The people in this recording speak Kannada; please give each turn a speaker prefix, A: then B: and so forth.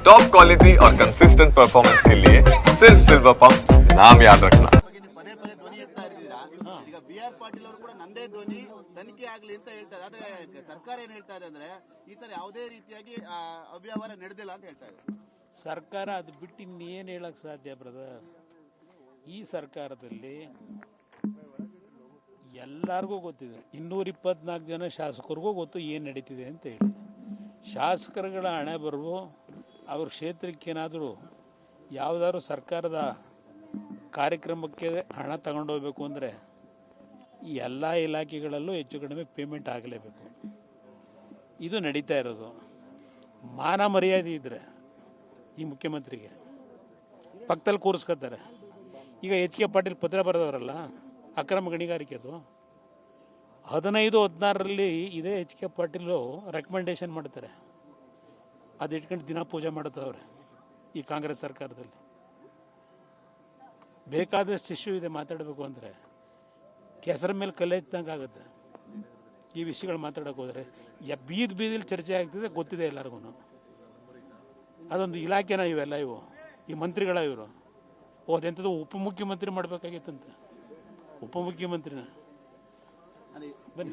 A: टॉप क्वालिटी और कंसिस्टेंट परफॉर्मेंस के लिए सिर्फ सिल्वर पंप नाम याद रखना
B: ಬಗ್ಗೆ ನೀವು ಪದೇ ಪದೇ ಧ್ವನಿ ಎತ್ತಾ ಇದ್ದೀರಾ ಈಗ ಬಿ ಆರ್ ಪಾಟೀಲ್ ಅವರು ಕೂಡ ನಂದೇ ಧ್ವನಿ ತನಿಖೆ ಆಗ್ಲಿ ಅಂತ ಹೇಳ್ತಾರೆ ಆದ್ರೆ ಸರ್ಕಾರ ಏನ್ ಹೇಳ್ತಾ ಇದೆ ಅಂದ್ರೆ ಈ ತರ ಯಾವುದೇ ರೀತಿಯಾಗಿ ಆ, ಅವ್ಯವಹಾರ ನಡೆದಿಲ್ಲ ಅಂತ ಹೇಳ್ತಾ ಇದೆ
C: ಸರ್ಕಾರ ಅದು ಬಿಟ್ಟು ಇನ್ನೇನು ಹೇಳಕ್ಕೆ ಸಾಧ್ಯ ಬ್ರದರ್ ಈ ಸರ್ಕಾರದಲ್ಲಿ ಎಲ್ಲರಿಗೂ ಗೊತ್ತಿದೆ ಇನ್ನೂರ ಇಪ್ಪತ್ನಾಲ್ಕು ಜನ ಶಾಸಕರಿಗೂ ಗೊತ್ತು ಏನು ನಡೀತಿದೆ ಅಂತ ಹೇಳಿ ಶಾಸಕರುಗಳ ಹಣೆ ಬರುವ ಅವ್ರ ಕ್ಷೇತ್ರಕ್ಕೇನಾದರೂ ಯಾವುದಾದ್ರು ಸರ್ಕಾರದ ಕಾರ್ಯಕ್ರಮಕ್ಕೆ ಹಣ ತಗೊಂಡೋಗ್ಬೇಕು ಅಂದರೆ ಈ ಎಲ್ಲ ಇಲಾಖೆಗಳಲ್ಲೂ ಹೆಚ್ಚು ಕಡಿಮೆ ಪೇಮೆಂಟ್ ಆಗಲೇಬೇಕು. ಇದು ನಡೀತಾ ಇರೋದು. ಮಾನ ಮರ್ಯಾದೆ ಇದ್ದರೆ ಈ ಮುಖ್ಯಮಂತ್ರಿಗೆ. ಪಕ್ಕದಲ್ಲಿ ಕೂರಿಸ್ಕೊತಾರೆ. ಈಗ ಎಚ್ ಕೆ ಪಾಟೀಲ್ ಪತ್ರ ಬರೆದವರಲ್ಲ, ಅಕ್ರಮ ಗಣಿಗಾರಿಕೆ ಅದು. ಹದಿನೈದು, ಹದಿನಾರರಲ್ಲಿ ಇದೇ ಎಚ್ ಕೆ ಪಾಟೀಲು ರೆಕಮೆಂಡೇಶನ್ ಮಾಡ್ತಾರೆ. ಅದು ಇಟ್ಕೊಂಡು ದಿನ ಪೂಜೆ ಮಾಡುತ್ತವ್ರೆ ಈ ಕಾಂಗ್ರೆಸ್ ಸರ್ಕಾರದಲ್ಲಿ. ಬೇಕಾದಷ್ಟು ಇಶ್ಯೂ ಇದೆ ಮಾತಾಡಬೇಕು ಅಂದರೆ ಕೆಸರ ಮೇಲೆ ಕಲ್ಲೆತ್ತಂಗೆ ಆಗುತ್ತೆ. ಈ ವಿಷಯಗಳು ಮಾತಾಡೋಕೆ ಹೋದರೆ ಯ ಬೀದ್ ಬೀದಿಲಿ ಚರ್ಚೆ ಆಗ್ತಿದೆ, ಗೊತ್ತಿದೆ ಎಲ್ಲರಿಗೂ ಅದೊಂದು ಇಲಾಖೆನ ಇವೆಲ್ಲ ಇವು, ಈ ಮಂತ್ರಿಗಳ ಇವರು. ಹೋದೆಂಥದ್ದು ಉಪಮುಖ್ಯಮಂತ್ರಿ ಮಾಡಬೇಕಾಗಿತ್ತಂತೆ. ಉಪಮುಖ್ಯಮಂತ್ರಿನ
B: ಬನ್ನಿ